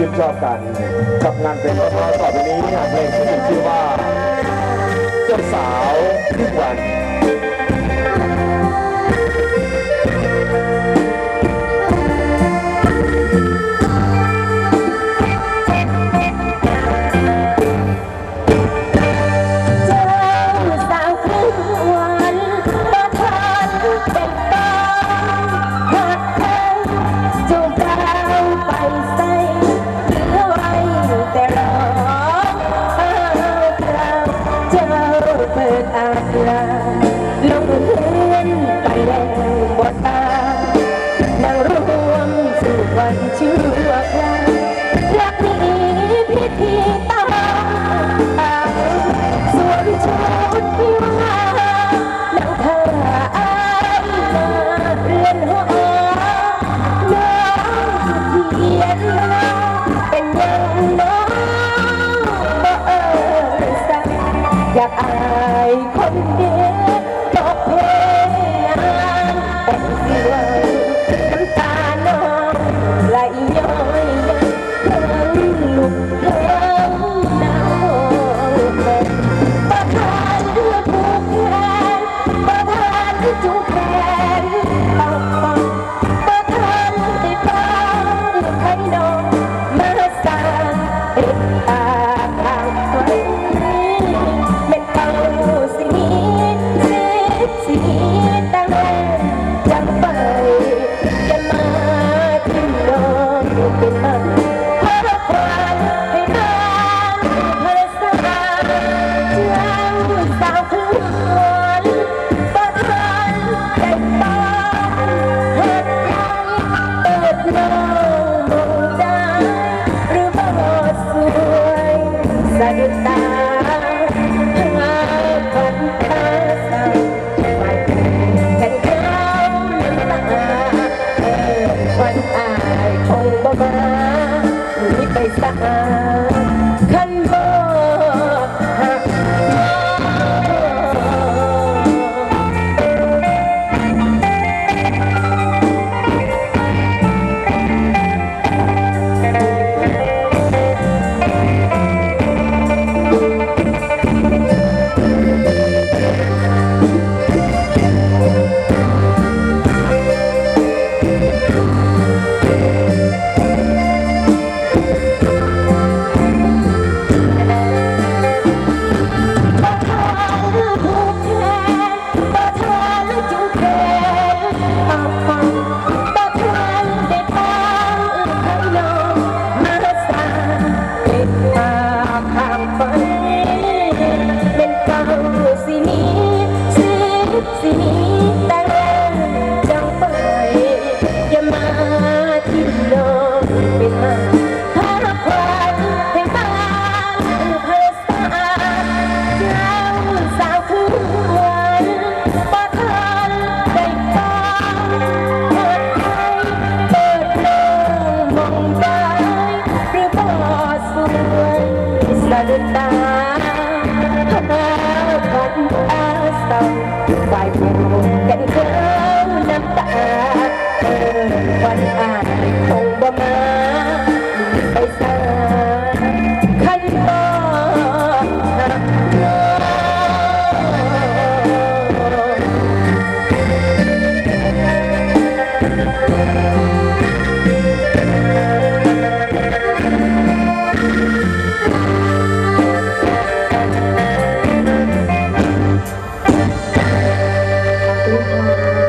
ชื่นชอบกัน กับงานเพลงเพราะๆต่อไปนี้งานเพลงที่มีชื่อว่า เจ้าสาวทุกวัน อยากอายคนเดียวก็เพราะ สะดุดตาพระพันอสองฝ่ายเท